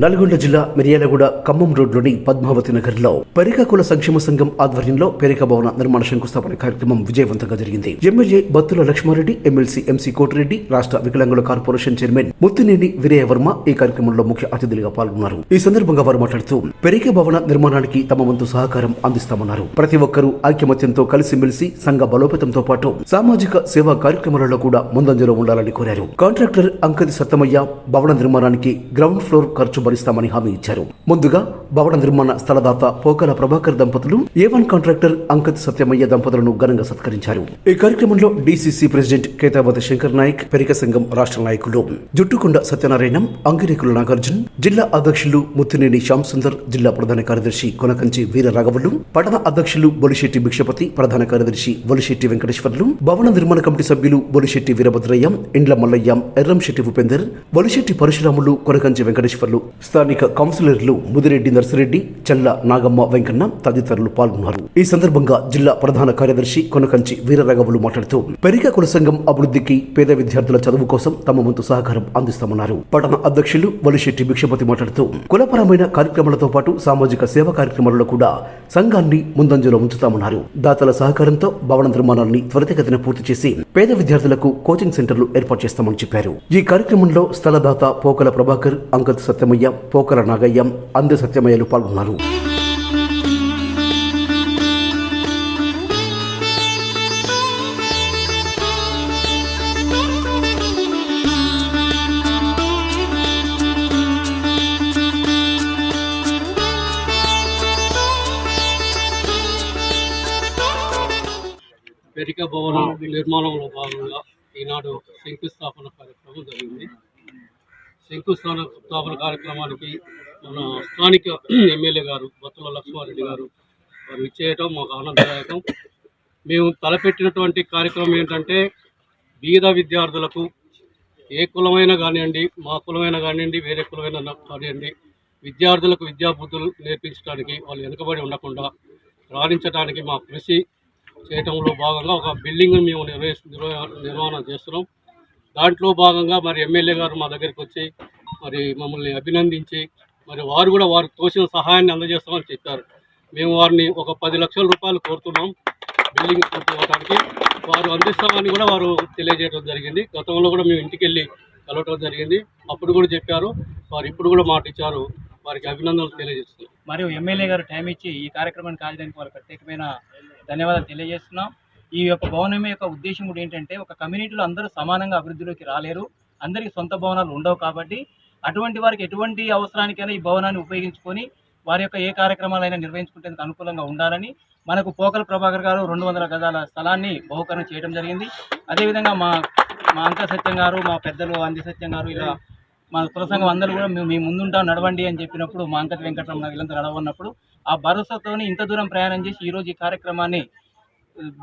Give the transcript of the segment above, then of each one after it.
నల్గొండ జిల్లా మిర్యాలగూడ ఖమ్మం రోడ్లోని పద్మావతి నగర్లో పెరికాకుల సంక్షేమ సంఘం ఆధ్వర్యంలో పెరిక భవన నిర్మాణ శంకుస్థాపన కార్యక్రమం విజయవంతంగా జరిగింది. MLA Battula Lakshma Reddy MLC MC Koti Reddy రాష్ట్ర వికలాంగుల కార్పొరేషన్ చైర్మన్ ముత్తినేని వీరయ్య వర్మ ఈ కార్యక్రమంలో ముఖ్య అతిథులుగా పాల్గొన్నారు. ఈ సందర్భంగా వారు మాట్లాడుతూ పెరిక భవన నిర్మాణానికి తమ వంతు సహకారం అందిస్తామన్నారు. ప్రతి ఒక్కరూ ఐక్యమత్యంతో కలిసిమెలిసి సంఘ బలోపేతంతో పాటు సామాజిక సేవా కార్యక్రమాలలో కూడా ముందంజలో ఉండాలని కోరారు. కాంట్రాక్టర్ అంకది సత్తమయ్య భవన నిర్మాణానికి గ్రౌండ్ ఫ్లోర్ ఖర్చు భరిస్తామని హామీ ఇచ్చారు. ముందుగా భవన నిర్మాణ స్థలదాత పోకల ప్రభాకర్ దంపతులు A one contractor Ankat Satyamayya దంపతులను ఘనంగా సత్కరించారు. ఈ కార్యక్రమంలో డీసీసీ ప్రెసిడెంట్ కేతావతి శంకర్ నాయక్ పెరిక సంఘం రాష్ట్ర నాయకులు జుట్టుకొండ సత్యనారాయణం అంగిరేకుల నాగార్జున్ జిల్లా అధ్యక్షులు ముత్తినేని శ్యామ్ సుందర్ జిల్లా ప్రధాన కార్యదర్శి కొనకంచి వీర రాఘవులు పట్టణ అధ్యక్షులు బొలిశెట్టి భిక్షపతి ప్రధాన కార్యదర్శి బొలిశెట్టి వెంకటేశ్వర్లు భవన నిర్మాణ కమిటీ సభ్యులు బొలిశెట్టి వీరభద్రయ్య ఇండ్ల మల్లయ్య ఎర్రంశెట్టి ఉపేందర్ బొలిశెట్టి పరశురాములు కొనకంచి వెంకటేశ్వర్లు స్థానిక కౌన్సిలర్లు ముదిరెడ్డి నర్సిరెడ్డి చల్ల నాగమ్మ వెంకన్న తదితరులు పాల్గొన్నారు. ఈ సందర్భంగా జిల్లా ప్రధాన కార్యదర్శి కొనకంచి వీరరాఘవులు మాట్లాడుతూ పెరిక కుల సంఘం అభివృద్ధికి పేద విద్యార్థుల చదువు కోసం తమ వంతు సహకారం అందిస్తామన్నారు. పట్టణ అధ్యక్షులు వలిశెట్టి భిక్షపతి మాట్లాడుతూ కులపరమైన కార్యక్రమాలతో పాటు సామాజిక సేవా కార్యక్రమాలలో కూడా సంఘాన్ని ముందంజలో ఉంచుతామన్నారు. దాతల సహకారంతో భవన నిర్మాణాన్ని త్వరితగతిన పూర్తి చేసి పేద విద్యార్థులకు కోచింగ్ సెంటర్లు ఏర్పాటు చేస్తామని చెప్పారు. ఈ కార్యక్రమంలో స్థలదాత పోకల ప్రభాకర్ అంకత్ సత్యమయ్య పోకల నాగయ్య అంద సత్యమయ్యలు పాల్గొన్నారు. పెరిక భవనం నిర్మాణంలో భాగంగా ఈనాడు శంకుస్థాపన కార్యక్రమం జరిగింది. శంకుస్థాన స్థాపన కార్యక్రమానికి మన స్థానిక ఎమ్మెల్యే గారు బొత్తుల లక్ష్మారెడ్డి గారు వారు ఇచ్చేయటం మాకు ఆనందదాయకం. మేము తలపెట్టినటువంటి కార్యక్రమం ఏంటంటే బీద విద్యార్థులకు ఏ కులమైనా కానివ్వండి మా కులమైనా కానివ్వండి వేరే కులమైనా కానివ్వండి విద్యార్థులకు విద్యా బుద్ధులు నేర్పించడానికి వాళ్ళు వెనుకబడి ఉండకుండా రాణించడానికి మా కృషి చేయటంలో భాగంగా ఒక బిల్డింగ్ మేము నిర్వహి నిర్వహణ నిర్మాణం చేస్తున్నాం. దాంట్లో భాగంగా మరి ఎమ్మెల్యే గారు మా దగ్గరికి వచ్చి మరి మమ్మల్ని అభినందించి మరి వారు కూడా వారు తోసిన సహాయాన్ని అందజేస్తామని చెప్పారు. మేము వారిని ఒక పది లక్షల రూపాయలు కోరుతున్నాం బిల్డింగ్ పూర్తి అవ్వడానికి వారు అందిస్తామని కూడా వారు తెలియజేయడం జరిగింది. గతంలో కూడా మేము ఇంటికి వెళ్ళి కలవటం జరిగింది. అప్పుడు కూడా చెప్పారు. వారు ఇప్పుడు కూడా మాట ఇచ్చారు. వారికి అభినందనలు తెలియజేస్తున్నాం. మరియు ఎమ్మెల్యే గారు టైం ఇచ్చి ఈ కార్యక్రమాన్ని కాల్చడానికి వారు ప్రత్యేకమైన ధన్యవాదాలు తెలియజేస్తున్నాం. ఈ యొక్క భవనం యొక్క ఉద్దేశం కూడా ఏంటంటే ఒక కమ్యూనిటీలో అందరూ సమానంగా అభివృద్ధిలోకి రాలేరు. అందరికీ సొంత భవనాలు ఉండవు కాబట్టి అటువంటి వారికి ఎటువంటి అవసరానికైనా ఈ భవనాన్ని ఉపయోగించుకొని వారి యొక్క ఏ కార్యక్రమాలైనా నిర్వహించుకునేందుకు అనుకూలంగా ఉండాలని మనకు పోకల ప్రభాకర్ గారు రెండు వందల గజాల స్థలాన్ని బహుకరణ చేయడం జరిగింది. అదేవిధంగా మా మా అంక సత్యం గారు మా పెద్దలు అంది సత్యం గారు ఇలా మా ప్రసంగం అందరూ కూడా మేము మీ ముందుంటాం నడవండి అని చెప్పినప్పుడు మా అంకత వెంకటరమణ వీళ్ళంతా నడవన్నప్పుడు ఆ భరోసాతోనే ఇంత దూరం ప్రయాణం చేసి ఈరోజు ఈ కార్యక్రమాన్ని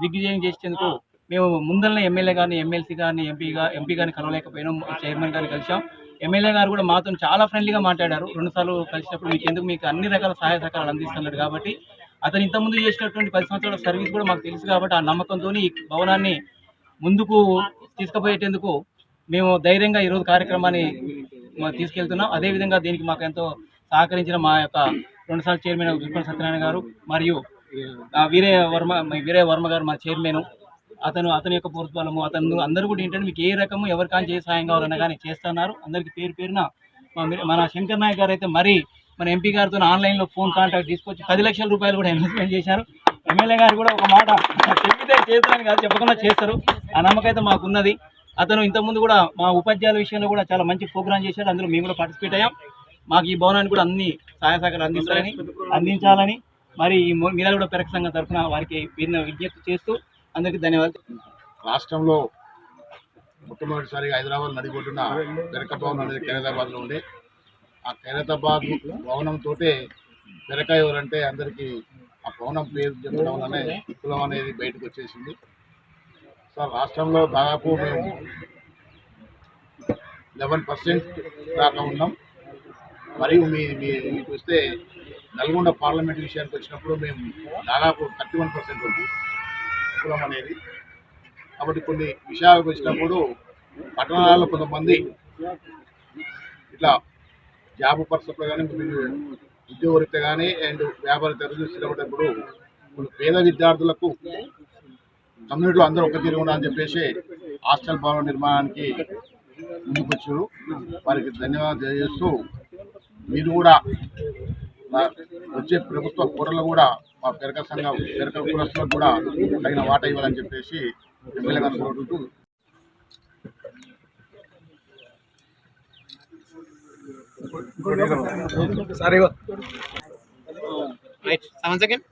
దిగ్విజయం చేసేందుకు మేము ముందరనే ఎమ్మెల్యే గారిని ఎమ్మెల్సీ గారిని ఎంపీగా ఎంపీ గారిని కలవలేకపోయినాం. చైర్మన్ గారిని కలిసాం ఎమ్మెల్యే గారు కూడా మాతో చాలా ఫ్రెండ్లీగా మాట్లాడారు. రెండుసార్లు కలిసినప్పుడు మీకు ఎందుకు మీకు అన్ని రకాల సహాయ సహకారాలు అందిస్తున్నాడు కాబట్టి అతను ఇంతకుముందు చేసినటువంటి పది సంవత్సరాల సర్వీస్ కూడా మాకు తెలుసు కాబట్టి ఆ నమ్మకంతో ఈ భవనాన్ని ముందుకు తీసుకుపోయేటందుకు మేము ధైర్యంగా ఈరోజు కార్యక్రమాన్ని తీసుకెళ్తున్నాం. అదేవిధంగా దీనికి మాకు ఎంతో సహకరించిన మా యొక్క రెండుసార్లు చైర్మన్ విల్పన సత్యనారాయణ గారు మరియు ఆ వీరే వర్మ వీరే వర్మ గారు మా చైర్మన్. అతను అతని యొక్క ప్రోత్సాహము అతను అందరూ కూడా ఏంటంటే మీకు ఏ రకము ఎవరికైనా చేసి సాయం కావాలన్నా కానీ చేస్తున్నారు. అందరికీ పేరు పేరున మన శంకర్ నాయక్ గారు అయితే మరీ మన ఎంపీ గారితో ఆన్లైన్లో ఫోన్ కాంటాక్ట్ తీసుకొచ్చి పది లక్షల రూపాయలు కూడా ఇన్వెస్ట్మెంట్ చేశారు. ఎమ్మెల్యే గారు కూడా ఒక మాట చెప్పితే చేస్తారని కాదు చెప్పకుండా చేస్తారు. ఆ నమ్మకం అయితే మాకున్నది. అతను ఇంతకుముందు కూడా మా ఉపాధ్యాయుల విషయంలో కూడా చాలా మంచి ప్రోగ్రామ్ చేశాడు. అందులో మేము కూడా పార్టిసిపేట్ అయ్యాం. మాకు ఈ భవనాన్ని కూడా అన్ని సహాయ సహకారాలు అందిస్తారని అందించాలని మరి ఈ మొ- కూడా పెరక సంఘం తరఫున వారికి వీరిని విజ్ఞప్తి చేస్తూ అందరికీ ధన్యవాదాలు రాష్ట్రంలో మొట్టమొదటిసారిగా హైదరాబాద్ నడిపోతున్న పెరక భవనం అనేది ఖైరతాబాద్లో ఉండే ఆ ఖైరతాబాద్ భవనంతో పెరక ఎవరంటే అందరికీ ఆ భవనం పేరు చెప్పడం వల్లనే కులం అనేది బయటకు వచ్చేసింది. సార్ రాష్ట్రంలో దాదాపు మేము లెవెన్ పర్సెంట్ దాకా ఉన్నాం. మరియు మీ మీ మీకు వస్తే నల్గొండ పార్లమెంట్ విషయానికి వచ్చినప్పుడు మేము దాదాపు థర్టీ వన్ పర్సెంట్ ఉంది కులం అనేది. కాబట్టి కొన్ని విషయాలకు వచ్చినప్పుడు పట్టణాలలో కొంతమంది ఇట్లా జాబ్ పర్సెప్లో కానీ ఉద్యోగరీత్యా కానీ అండ్ వ్యాపార తెరచినప్పుడు కొన్ని పేద విద్యార్థులకు కమ్యూనిటీలో అందరూ ఒక తీరు అని చెప్పేసి హాస్టల్ భవన నిర్మాణానికి ముందుకొచ్చారు. వారికి ధన్యవాదాలు తెలియజేస్తూ మీరు కూడా వచ్చే ప్రభుత్వ కూరలు కూడా మా పెరక సంఘం పెరక కులస్తులకు కూడా తగిన వాటా ఇవ్వాలని చెప్పేసి ఎమ్మెల్యే గారు కోరుకుంటూ సెకండ్